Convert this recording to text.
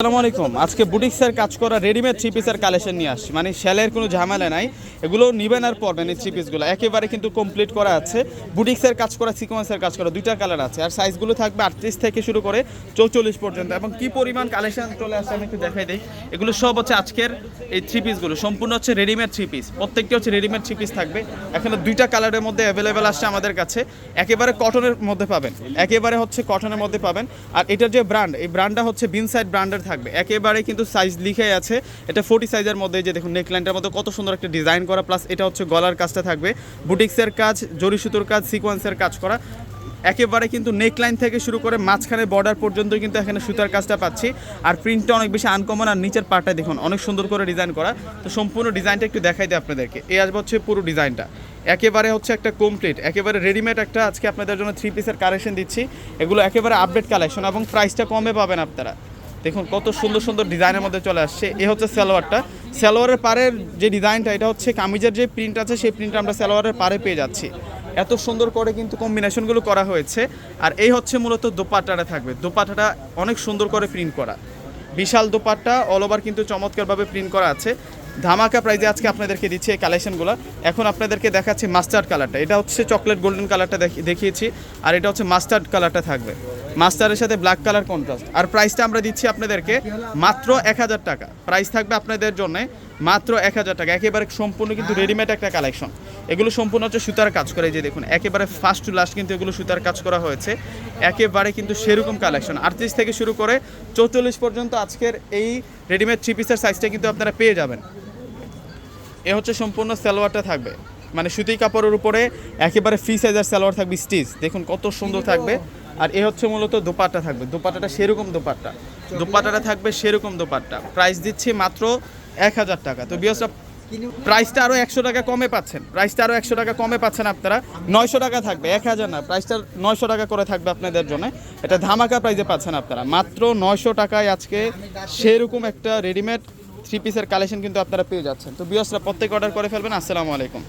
আসসালামু আলাইকুম। আজকে বুটিক্সের কাজ করা রেডিমেড থ্রি পিসের কালেকশন নিয়ে আসছি। মানে সেলের কোনো ঝামেলা নাই। এগুলো নিবেন আর পরবেন এই পিসগুলো একেবারে কিন্তু কমপ্লিট করা আছে। বুটিক্সের কাজ করা সিকোয়েন্সের কাজ করা, দুইটা কালার আছে। আর সাইজগুলো থাকবে আটত্রিশ থেকে শুরু করে চৌচল্লিশ পর্যন্ত। এবং কি পরিমাণ কালেকশন চলে আসছে আমি একটু দেখাই দিই। এগুলো সব হচ্ছে আজকের এই থ্রি পিসগুলো সম্পূর্ণ হচ্ছে রেডিমেড থ্রি পিস প্রত্যেকটি হচ্ছে রেডিমেড থ্রি পিস থাকবে। এখানে দুইটা কালারের মধ্যে অ্যাভেলেবেল আসছে আমাদের কাছে। একেবারে কটনের মধ্যে পাবেন। একেবারে হচ্ছে কটনের মধ্যে পাবেন। আর এটার যে ব্র্যান্ড এই ব্র্যান্ডটা হচ্ছে বিনসাইড ব্র্যান্ডের থাকবে। একেবারে কিন্তু সাইজ লিখে আছে। এটা ফোর্টি সাইজের মধ্যে যে দেখুন নেকলাইনটার মধ্যে কত সুন্দর একটা ডিজাইন করা প্লাস এটা হচ্ছে গলার কাজটা থাকবে। বুটিক্সের কাজ, জরি সুতোর কাজ সিকোয়েন্সের কাজ করা। একেবারে কিন্তু নেকলাইন থেকে শুরু করে মাঝখানে বর্ডার পর্যন্ত কিন্তু এখানে সুতার কাজটা পাচ্ছি। আর প্রিন্টটা অনেক বেশি আনকমন আর নিচের পার্টটা দেখুন, অনেক সুন্দর করে ডিজাইন করা। তো সম্পূর্ণ ডিজাইনটা একটু দেখাই দিই আপনাদেরকে। এই আসবে হচ্ছে পুরো ডিজাইনটা একেবারে হচ্ছে একটা কমপ্লিট একেবারে রেডিমেড একটা আজকে আপনাদের জন্য থ্রি পিসের কালেকশন দিচ্ছি। এগুলো একেবারে আপডেট কালেকশন এবং প্রাইসটা কমে পাবেন আপনারা। দেখুন, কত সুন্দর সুন্দর ডিজাইনের মধ্যে চলে আসছে। এ হচ্ছে সালোয়ারটা। সালোয়ারের পাড়ের যে ডিজাইনটা, এটা হচ্ছে কামিজের যে প্রিন্ট আছে, সেই প্রিন্টটা আমরা সালোয়ারের পাড়ে পেয়ে যাচ্ছি। এত সুন্দর করে কিন্তু কম্বিনেশনগুলো করা হয়েছে। আর এই হচ্ছে মূলত দোপাট্টাটা থাকবে। দোপাট্টাটা অনেক সুন্দর করে প্রিন্ট করা। বিশাল দোপাট্টা অল ওভার কিন্তু চমৎকারভাবে প্রিন্ট করা আছে। ধামাকা প্রাইজে আজকে আপনাদেরকে দিচ্ছি এই কালেকশনগুলো এখন আপনাদেরকে দেখাচ্ছি মাস্টার্ড কালারটা এটা হচ্ছে চকলেট গোল্ডেন কালারটা দেখিয়েছি। আর এটা হচ্ছে মাস্টার্ড কালারটা থাকবে। মাস্টারের সাথে ব্ল্যাক কালার কন্ট্রাস্ট আর প্রাইসটা আমরা দিচ্ছি আপনাদেরকে মাত্র এক হাজার টাকা। প্রাইস থাকবে আপনাদের জন্য মাত্র এক হাজার টাকা। একেবারে সম্পূর্ণ কিন্তু রেডিমেড একটা কালেকশন এগুলো সম্পূর্ণ হচ্ছে সুতার কাজ করে। যে দেখুন, একেবারে ফার্স্ট টু লাস্ট কিন্তু এগুলো সুতার কাজ করা হয়েছে। একেবারে কিন্তু সেরকম কালেকশন আটত্রিশ থেকে শুরু করে চৌচল্লিশ পর্যন্ত আজকের এই রেডিমেড থ্রি পিসের সাইজটা কিন্তু আপনারা পেয়ে যাবেন। এ হচ্ছে সম্পূর্ণ সালোয়ারটা থাকবে। মানে সুতি কাপড়ের উপরে একেবারে ফ্রি সাইজের সালোয়ার থাকবে স্টিচ দেখুন কত সুন্দর থাকবে। আর এ হচ্ছে মূলত দোপাট্টা থাকবে। দোপাট্টাটা সেরকম দোপাট্টা। দোপাট্টাটা থাকবে সেরকম দোপাট্টা। প্রাইস দিচ্ছি মাত্র এক হাজার টাকা। তো বিয়সটা প্রাইসটা আরও একশো টাকা কমে পাচ্ছেন। প্রাইসটা আরও একশো টাকা কমে পাচ্ছেন আপনারা। নয়শো টাকা থাকবে, এক হাজার না। প্রাইসটা নয়শো টাকা করে থাকবে আপনাদের জন্য। এটা ধামাকা প্রাইসে পাচ্ছেন আপনারা। মাত্র নয়শো টাকায় আজকে সেরকম একটা রেডিমেড থ্রি পিসের কালেকশন কিন্তু আপনারা পেয়ে যাচ্ছেন। তো বিয়সরা প্রত্যেক অর্ডার করে ফেলবেন। আসসালামু আলাইকুম।